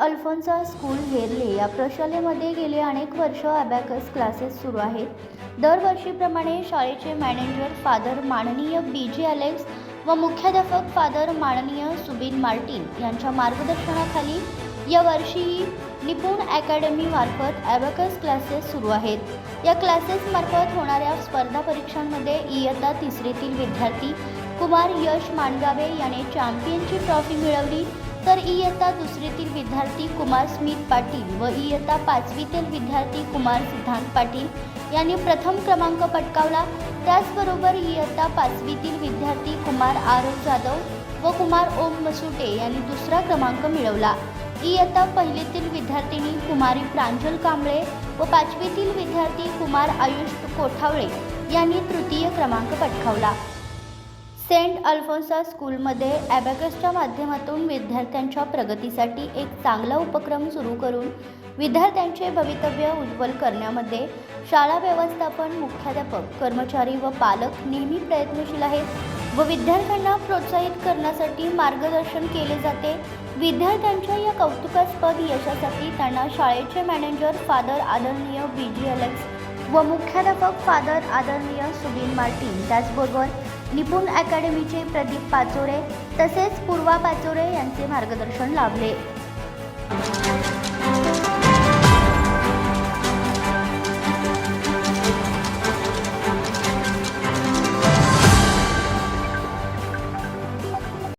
Alphonsa school हेरले या प्रशालेमध्ये गेले अनेक वर्ष अबॅकस क्लासेस सुरू आहेत. दरवर्षीप्रमाणे शाळेचे मॅनेजर फादर माननीय बी जी अलेक्स व मुख्याध्यापक फादर माननीय सुबिन मार्टिन यांच्या मार्गदर्शनाखाली यावर्षीही निपुण अकॅडमीमार्फत ॲबॅकस क्लासेस सुरू आहेत. या क्लासेसमार्फत होणाऱ्या स्पर्धा परीक्षांमध्ये इयत्ता तिसरीतील विद्यार्थी कुमार यश माणगावे याने चॅम्पियनची ट्रॉफी मिळवली. तर इयत्ता दुसरीतील विद्यार्थी कुमार स्मित पाटील व इयत्ता पाचवीतील विद्यार्थी कुमार सिद्धांत पाटील यांनी प्रथम क्रमांक पटकावला. त्याचबरोबर इयत्ता पाचवीतील विद्यार्थी कुमार आरव जाधव व कुमार ओम मसुटे यांनी दुसरा क्रमांक मिळवला. इयत्ता पहिलीतील विद्यार्थिनी कुमारी प्रांजल कांबळे व पाचवीतील विद्यार्थी कुमार आयुष कोठावळे यांनी तृतीय क्रमांक पटकावला. सेंट अल्फोन्सा स्कूलमध्ये ॲबॅकसच्या माध्यमातून विद्यार्थ्यांच्या प्रगतीसाठी एक चांगला उपक्रम सुरू करून विद्यार्थ्यांचे भवितव्य उज्ज्वल करण्यामध्ये शाळा व्यवस्थापन मुख्याध्यापक कर्मचारी व पालक नेहमी प्रयत्नशील आहेत व विद्यार्थ्यांना प्रोत्साहित करण्यासाठी मार्गदर्शन केले जाते. विद्यार्थ्यांच्या या कौतुकास्पद यशासाठी त्यांना शाळेचे मॅनेजर फादर आदरणीय बी जी अलेक्स व मुख्याध्यापक फादर आदरणीय सुबीन मार्टिन त्याचबरोबर निपुण अकॅडमीचे प्रदीप पाचोरे तसेच पूर्वा पाचोरे यांचे मार्गदर्शन लाभले.